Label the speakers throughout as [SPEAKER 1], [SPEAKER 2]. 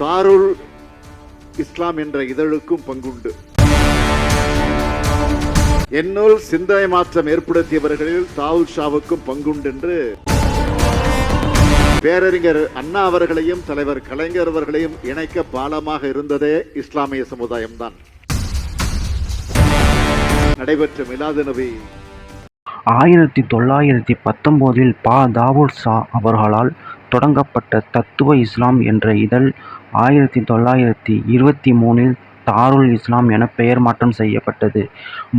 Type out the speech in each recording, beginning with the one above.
[SPEAKER 1] தாருல் இஸ்லாம் என்ற இதழுக்கும் பங்குண்டு. என்னுள் சிந்தனை மாற்றம் ஏற்படுத்தியவர்களில் தாவூல் ஷாவுக்கும் பங்குண்டு என்று பேரறிஞர் அண்ணா அவர்களையும் தலைவர் கலைஞர் அவர்களையும் இணைக்க பாலமாக இருந்ததே இஸ்லாமிய சமுதாயம்தான். நடைபெற்ற மிலாது நபி
[SPEAKER 2] ஆயிரத்தி தொள்ளாயிரத்தி பத்தொம்போதில் பா தாவூர் ஷா அவர்களால் தொடங்கப்பட்ட தத்துவ இஸ்லாம் என்ற இதழ் ஆயிரத்தி தொள்ளாயிரத்தி இருபத்தி மூணில் தாருல் இஸ்லாம் என பெயர் மாற்றம் செய்யப்பட்டது.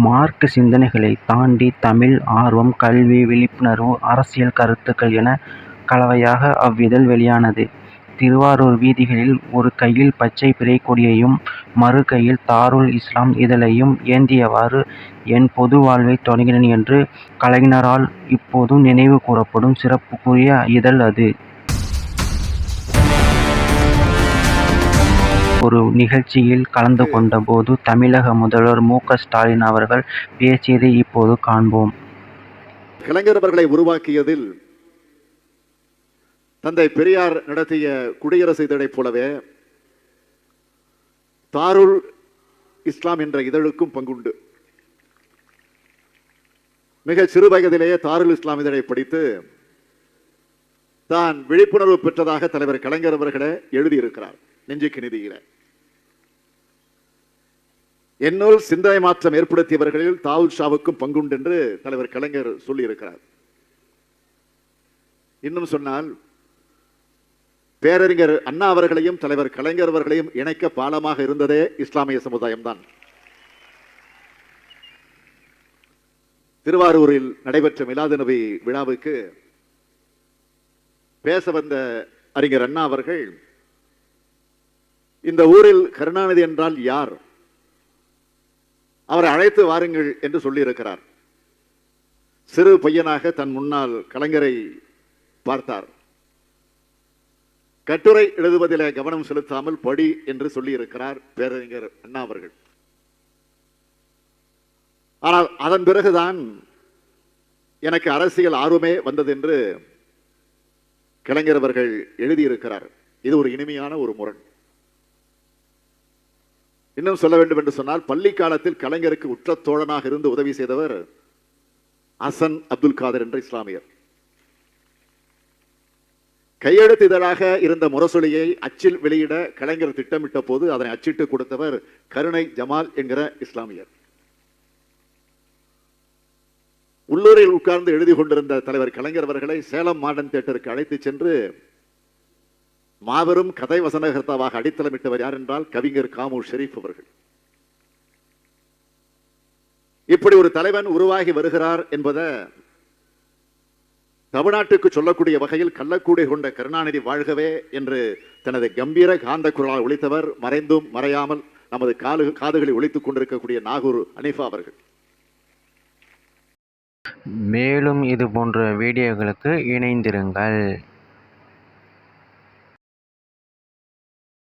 [SPEAKER 2] மார்க்க சிந்தனைகளை தாண்டி தமிழ் ஆர்வம் கல்வி விழிப்புணர்வு அரசியல் கருத்துக்கள் என கலவையாக அவ்விதழ் வெளியானது. திருவாரூர் வீதிகளில் ஒரு கையில் பச்சை பிறை கொடியையும் மறு கையில் தாருல் இஸ்லாம் இதழையும் ஏந்தியவாறு என் பொது வாழ்வை தொடங்கினேன் என்று கலைஞரால் இப்போதும் நினைவு கூறப்படும் சிறப்புக்குரிய இதழ் அது. ஒரு நிகழ்ச்சியில் கலந்து கொண்ட போது தமிழக முதல்வர் மு ஸ்டாலின் அவர்கள் பேசியதை இப்போது காண்போம்.
[SPEAKER 1] கலைஞர் அவர்களை உருவாக்கியதில் தந்தை பெரியார் நடத்திய குடியரசு இதழைப் போலவே தாருல் இஸ்லாம் என்ற இதழுக்கும் பங்குண்டு. மிக சிறு வயதிலேயே தாருல் இஸ்லாம் இதழை படித்து தான் விழிப்புணர்வு பெற்றதாக தலைவர் கலைஞர் அவர்களே எழுதியிருக்கிறார் நெஞ்சுக்கு நிதியில. என்னுள் சிந்தனை மாற்றம் ஏற்படுத்தியவர்களில் தாவூர் ஷாவுக்கும் பங்குண்டு என்று தலைவர் கலைஞர் சொல்லியிருக்கிறார். இன்னும் சொன்னால் பேரறிஞர் அண்ணா அவர்களையும் தலைவர் கலைஞர் அவர்களையும் இணைக்க பாலமாக இருந்ததே இஸ்லாமிய சமுதாயம்தான். திருவாரூரில் நடைபெற்ற மிலாது நபி விழாவுக்கு பேச வந்த அறிஞர் அண்ணா அவர்கள் இந்த ஊரில் கருணாநிதி என்றால் யார்? அவரை அழைத்து வாருங்கள் என்று சொல்லியிருக்கிறார். சிறு பையனாக தன் முன்னால் கலைஞரை பார்த்தார். கட்டுரை எழுதுவதில் கவனம் செலுத்தாமல் படி என்று சொல்லியிருக்கிறார் பேரறிஞர் அண்ணா அவர்கள். ஆனால் அதன் பிறகுதான் எனக்கு அரசியல் ஆர்வமே வந்தது என்று கலைஞர் அவர்கள் எழுதியிருக்கிறார். இது ஒரு இனிமையான ஒரு முரண். இன்னும் சொல்ல வேண்டும் என்று சொன்னால் பள்ளி காலத்தில் கலைஞருக்கு உற்ற தோழனாக இருந்து உதவி செய்தவர் அசன் அப்துல் காதர் என்ற இஸ்லாமியர். கையெழுத்து இதழாக இருந்த முரசொலியை அச்சில் வெளியிட கலைஞர் திட்டமிட்ட போது அதனை அச்சிட்டு கொடுத்தவர் கருணை ஜமால் என்கிற இஸ்லாமியர். உள்ளூரில் உட்கார்ந்து எழுதி கொண்டிருந்த தலைவர் கலைஞர் அவர்களை சேலம் மாடர்ன் தியேட்டருக்கு அழைத்து சென்று மாபெரும் கதை வசனகர்த்தாவாக அடித்தளமிட்டவர் யார் என்றால் கவிஞர் காமு ஷெரீப் அவர்கள். இப்படி ஒரு தலைவன் உருவாகி வருகிறார் என்பதை தமிழ்நாட்டுக்கு சொல்லக்கூடிய வகையில் கள்ளக்கூடை கொண்ட கருணாநிதி வாழ்கவே என்று தனது கம்பீர காந்த குரலால் ஒழித்தவர் மறைந்தும் மறையாமல் நமது காது காதுகளை ஒழித்துக் கொண்டிருக்கக்கூடிய நாகூர் அனிஃபா அவர்கள்.
[SPEAKER 2] மேலும் இது போன்ற வீடியோகளுக்கு இணைந்திருங்கள்.